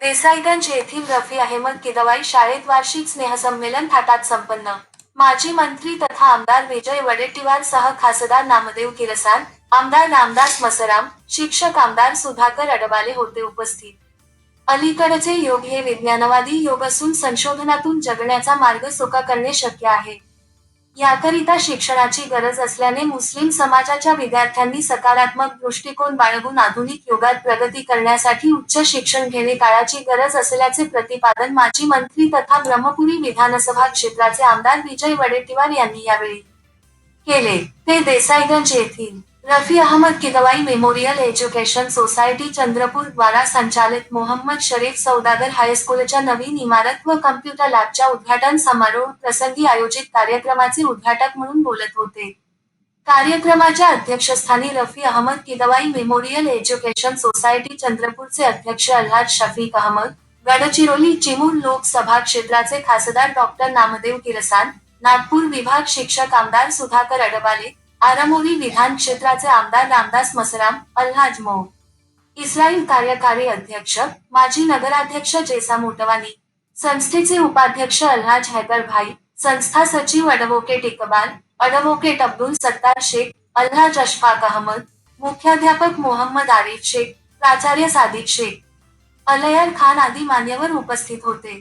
देसाईगंज येथील रफी अहमद किदवाई शाळेत वार्षिक स्नेहसंमेलन थाटात संपन्न. माजी मंत्री तथा आमदार विजय वडेट्टीवार सह खासदार नामदेव किरसान आमदार रामदास मसराम शिक्षक आमदार सुधाकर अडवाले होते उपस्थित. अलीकडचे योग हे विज्ञानवादी योग असून संशोधनातून जगण्याचा मार्ग सोका करणे शक्य आहे. याकरिता शिक्षणाची गरज असल्याने मुस्लिम समाजाच्या विद्यार्थ्यांनी सकारात्मक दृष्टिकोन बाळगून आधुनिक युगात प्रगती करण्यासाठी उच्च शिक्षण घेणे काळाची गरज असल्याचे प्रतिपादन माजी मंत्री तथा ब्रह्मपुरी विधानसभा क्षेत्राचे आमदार विजय वडेट्टीवार यांनी यावेळी केले. ते देसाईगंज येथील Rafi Ahmed Kidwai memorial education society Chandrapur द्वारा संचालित मोहम्मद शरीफ सौदागर हायस्कूलच्या नवीन इमारत व कम्प्युटर लॅबच्या उद्घाटन समारोह प्रसंगी आयोजित कार्यक्रमाचे उद्घाटक म्हणून बोलत होते. कार्यक्रमाच्या अध्यक्षस्थानी Rafi Ahmed Kidwai memorial education society चंद्रपूरचे अध्यक्ष अल्हाद शफीक अहमद गडचिरोली चिमूर लोकसभा क्षेत्राचे खासदार डॉक्टर नामदेव किरसान नागपूर विभाग शिक्षक आमदार सुधाकर अडबाले आरामोरी विधान क्षेत्राचे आमदार रामदास मसराम अल्हाज मो इस्राईल कार्यकारी अध्यक्ष माजी नगराध्यक्ष जेसा मोटवानी संस्थेचे उपाध्यक्ष अल्हाज हैदर भाई संस्था सचिव अडवोकेट इकबाल अडवोकेट अब्दुल सत्तार शेख अल्हाज अशफाक अहमद मुख्याध्यापक मोहम्मद आरिफ शेख प्राचार्य सादिक शेख. अलयार खान आदी मान्यवर उपस्थित होते.